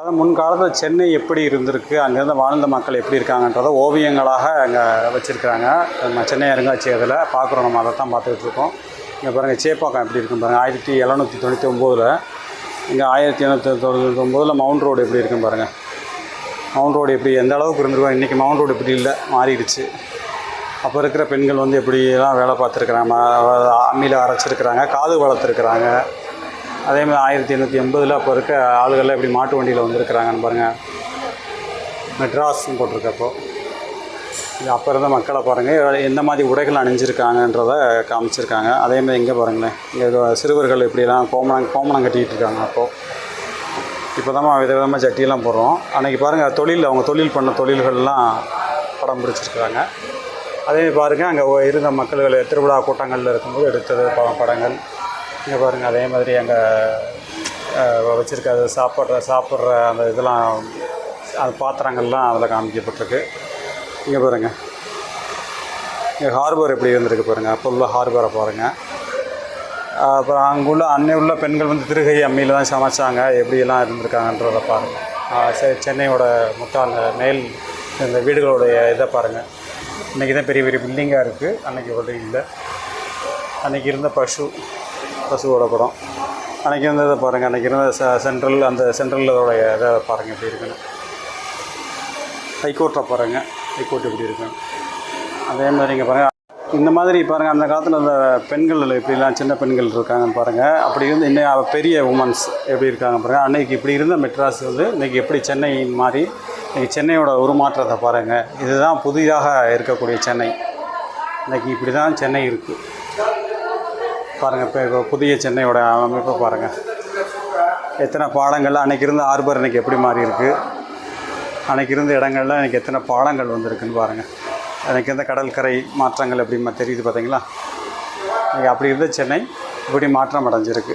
அதாவது முன்காலத்தில் சென்னை எப்படி இருந்திருக்கு? அங்கேருந்து வாழ்ந்த மக்கள் எப்படி இருக்காங்கன்றத ஓவியங்களாக அங்கே வச்சுருக்கிறாங்க. நம்ம சென்னை அருங்காட்சியகத்தில் பார்க்குறோம் நம்ம அதை தான் பார்த்துக்கிட்டு இருக்கோம். இங்கே பாருங்கள் சேப்பாக்கம் எப்படி இருக்கும் பாருங்கள் ஆயிரத்தி எழுநூற்றி தொண்ணூற்றி ஒம்போதில் இங்கே ஆயிரத்தி எழுநூற்றி தொண்ணூற்றி ஒம்போதில் மவுண்ட் ரோடு எப்படி இருக்கும் பாருங்கள் மவுண்ட் ரோடு எப்படி எந்த அளவுக்கு இருந்திருக்கும் இன்றைக்கி மவுண்ட் ரோடு இப்படி இல்லை மாறிடுச்சு. அப்போ இருக்கிற பெண்கள் வந்து எப்படிலாம் வேலை பார்த்துருக்குறாங்க? அம்மியில் அரைச்சிருக்கிறாங்க காது வளர்த்துருக்குறாங்க. அதே மாதிரி ஆயிரத்தி எண்ணூற்றி எண்பதில் அப்போ இருக்க ஆளுகள்லாம் எப்படி மாட்டு வண்டியில் வந்திருக்கிறாங்கன்னு பாருங்கள் மெட்ராஸ்ன்னு போட்டிருக்கப்போ. இது அப்போ இருந்த மக்களை பாருங்கள் எந்த மாதிரி உடைகள் அணிஞ்சிருக்காங்கன்றத காமிச்சிருக்காங்க. அதே மாதிரி இங்கே பாருங்களேன் இங்கே சிறுவர்கள் எப்படிலாம் கோமணம் கோமணம் கட்டிகிட்டு இருக்காங்க அப்போது இப்போ தான் வித விதமாக ஜட்டியெல்லாம் போடுறோம். அன்றைக்கி பாருங்கள் தொழில் அவங்க தொழில் பண்ண தொழில்கள்லாம் படம் பிடிச்சிருக்கிறாங்க. அதே பாருங்கள் அங்கே இருந்த மக்கள்கள் திருவிழா கூட்டங்களில் இருக்கும்போது எடுத்தது ப- படங்கள். இங்கே பாருங்கள் அதே மாதிரி அங்கே வச்சுருக்க அது சாப்பிட்ற சாப்பிட்ற அந்த இதெல்லாம் அந்த பாத்திரங்கள்லாம் அதில் காமிக்கப்பட்டிருக்கு. இங்கே பாருங்கள் இங்கே ஹார்பர் எப்படி இருந்திருக்கு பாருங்கள் அப்போ உள்ள ஹார்பரை பாருங்கள் அப்புறம் அங்குள்ள அன்னை உள்ள பெண்கள் வந்து திருகை அம்மியில் தான் சமைச்சாங்க. எப்படியெல்லாம் இருந்திருக்காங்கன்றதை பாருங்கள் செ- சென்னையோட மொத்தம் அந்த மேல் இந்த வீடுகளுடைய இதை பாருங்கள் இன்றைக்கி தான் பெரிய பெரிய பில்டிங்காக இருக்குது அன்றைக்கி ஒன்றும் இல்லை. அன்றைக்கி இருந்த பசு பசுவோட படம். அன்றைக்கி இருந்ததை பாருங்கள் அன்றைக்கி இருந்த ச சென்ட்ரல் அந்த சென்ட்ரலோடைய இதை பாருங்கள் எப்படி இருக்குன்னு. ஹைகோர்ட்டை பாருங்கள் ஹைகோர்ட் எப்படி இருக்குன்னு அதே மாதிரி இங்கே பாருங்கள் இந்த மாதிரி பாருங்கள் அந்த காலத்தில் அந்த பெண்கள் எப்படிலாம் சின்ன பெண்கள் இருக்காங்கன்னு பாருங்கள் அப்படி இருந்து இன்னும் பெரிய உமன்ஸ் எப்படி இருக்காங்க பாருங்கள் அன்னைக்கு இப்படி இருந்த மெட்ராஸ் வந்து இன்றைக்கி எப்படி சென்னை மாதிரி இன்றைக்கி சென்னையோட உருமாற்றத்தை பாருங்கள் இதுதான் புதிதாக இருக்கக்கூடிய சென்னை. இன்றைக்கி இப்படி தான் சென்னை இருக்குது பாருங்கள் இப்போ இப்போ புதிய சென்னையோட அமைப்பை பாருங்கள் எத்தனை பாலங்கள் அன்றைக்கி இருந்த ஆர்பர் இன்றைக்கி எப்படி மாறி இருக்குது அன்றைக்கி இருந்த இடங்கள்லாம் எனக்கு எத்தனை பாலங்கள் வந்திருக்குன்னு பாருங்கள் எனக்கு இருந்த கடற்கரை மாற்றங்கள் எப்படி தெரியுது பார்த்தீங்களா இன்றைக்கி அப்படி இருந்த சென்னை இப்படி மாற்றம் அடைஞ்சிருக்கு.